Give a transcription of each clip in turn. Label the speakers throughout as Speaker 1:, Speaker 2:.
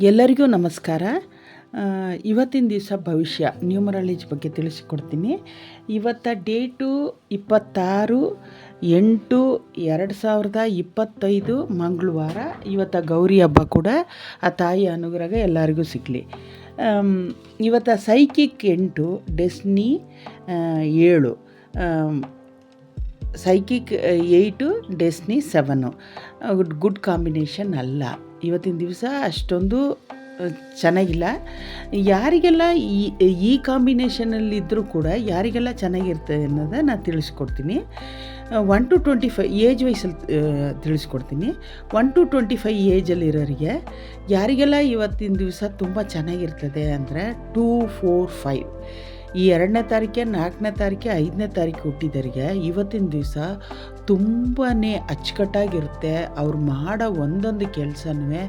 Speaker 1: ಎಲ್ಲರಿಗೂ ನಮಸ್ಕಾರ. ಇವತ್ತಿನ ದಿವಸ ಭವಿಷ್ಯ, ನ್ಯೂಮರಾಲಜಿ ಬಗ್ಗೆ ತಿಳಿಸಿಕೊಡ್ತೀನಿ. ಇವತ್ತ ಡೇಟು ಇಪ್ಪತ್ತಾರು, ಎಂಟು, ಎರಡು ಸಾವಿರದ ಇಪ್ಪತ್ತೈದು ಮಂಗಳವಾರ. ಇವತ್ತ ಗೌರಿ ಹಬ್ಬ ಕೂಡ ಆ ತಾಯಿ ಅನುಗ್ರಹ ಎಲ್ಲರಿಗೂ ಸಿಗಲಿ. ಇವತ್ತ ಸೈಕಿಕ್ ಎಂಟು, ಡೆಸ್ನಿ ಏಳು. Psychic eight destiny seven good combination ಅಲ್ಲ. ಇವತ್ತಿನ ದಿವಸ ಅಷ್ಟೊಂದು ಚೆನ್ನಾಗಿಲ್ಲ. ಯಾರಿಗೆಲ್ಲ ಈ ಈ ಕಾಂಬಿನೇಷನಲ್ಲಿದ್ದರೂ ಕೂಡ ಯಾರಿಗೆಲ್ಲ ಚೆನ್ನಾಗಿರ್ತದೆ ಅನ್ನೋದು ನಾನು ತಿಳಿಸ್ಕೊಡ್ತೀನಿ. One to twenty five age ವಯಸ್ಸಲ್ಲಿ ತಿಳಿಸ್ಕೊಡ್ತೀನಿ. ಒನ್ ಟು ಟ್ವೆಂಟಿ ಫೈ ಏಜಲ್ಲಿರೋರಿಗೆ ಯಾರಿಗೆಲ್ಲ ಇವತ್ತಿನ ದಿವಸ ತುಂಬ ಚೆನ್ನಾಗಿರ್ತದೆ ಅಂದರೆ ಟೂ ಫೋರ್ ಫೈವ್ ಈ ಎರಡನೇ ತಾರೀಕೆ, ನಾಲ್ಕನೇ ತಾರೀಕೆ, ಐದನೇ ತಾರೀಕು ಹುಟ್ಟಿದವರಿಗೆ ಇವತ್ತಿನ ದಿವಸ ತುಂಬಾ ಅಚ್ಚುಕಟ್ಟಾಗಿರುತ್ತೆ. ಅವ್ರು ಮಾಡೋ ಒಂದೊಂದು ಕೆಲಸನೂ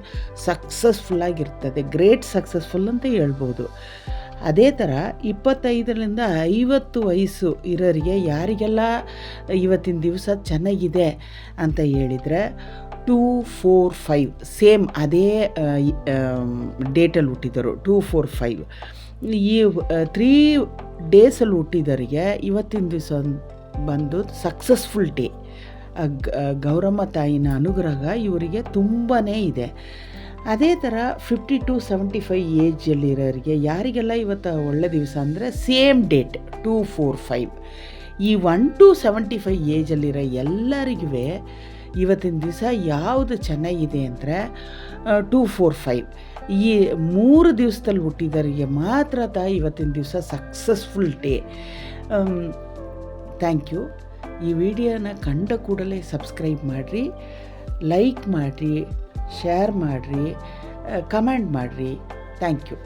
Speaker 1: ಸಕ್ಸಸ್ಫುಲ್ಲಾಗಿರ್ತದೆ ಗ್ರೇಟ್ ಸಕ್ಸಸ್ಫುಲ್ ಅಂತ ಹೇಳ್ಬೋದು. ಅದೇ ಥರ ಇಪ್ಪತ್ತೈದರಿಂದ ಐವತ್ತು ವಯಸ್ಸು ಇರೋರಿಗೆ ಯಾರಿಗೆಲ್ಲ ಇವತ್ತಿನ ದಿವಸ ಚೆನ್ನಾಗಿದೆ ಅಂತ ಹೇಳಿದರೆ ಟೂ ಫೋರ್ ಫೈವ್ ಸೇಮ್ ಅದೇ ಡೇಟಲ್ಲಿ ಹುಟ್ಟಿದರು. ಟೂ ಫೋರ್ ಫೈವ್ ಈ ತ್ರೀ ಡೇಸಲ್ಲಿ ಹುಟ್ಟಿದವರಿಗೆ ಇವತ್ತಿನ ದಿವಸ ಬಂದು ಸಕ್ಸಸ್ಫುಲ್ ಡೇ ಗೌರಮ್ಮ ತಾಯಿನ ಅನುಗ್ರಹ ಇವರಿಗೆ ತುಂಬಾ ಇದೆ. ಅದೇ ಥರ ಫಿಫ್ಟಿ ಟು ಸೆವೆಂಟಿ ಫೈವ್ ಏಜಲ್ಲಿರೋರಿಗೆ ಯಾರಿಗೆಲ್ಲ ಇವತ್ತು ಒಳ್ಳೆ ದಿವಸ ಅಂದರೆ same date two four five ಈ ಒನ್ ಟು ಸೆವೆಂಟಿ ಫೈವ್ ಏಜಲ್ಲಿರೋ ಎಲ್ಲರಿಗೂ ಇವತ್ತಿನ ದಿವಸ ಯಾವುದು ಚೆನ್ನಾಗಿದೆ ಅಂದರೆ ಟೂ ಫೋರ್ ಫೈವ್ ಈ ಮೂರು ದಿವಸದಲ್ಲಿ ಹುಟ್ಟಿದವರಿಗೆ ಮಾತ್ರ ತ ಇವತ್ತಿನ ದಿವಸ ಸಕ್ಸಸ್ಫುಲ್ ಡೇ ಥ್ಯಾಂಕ್ ಯು ಈ ವಿಡಿಯೋನ ಕಂಡ ಕೂಡಲೇ ಸಬ್ಸ್ಕ್ರೈಬ್ ಮಾಡಿರಿ ಲೈಕ್ ಮಾಡಿರಿ ಶೇರ್ ಮಾಡಿರಿ ಕಮೆಂಟ್ ಮಾಡಿರಿ. Thank you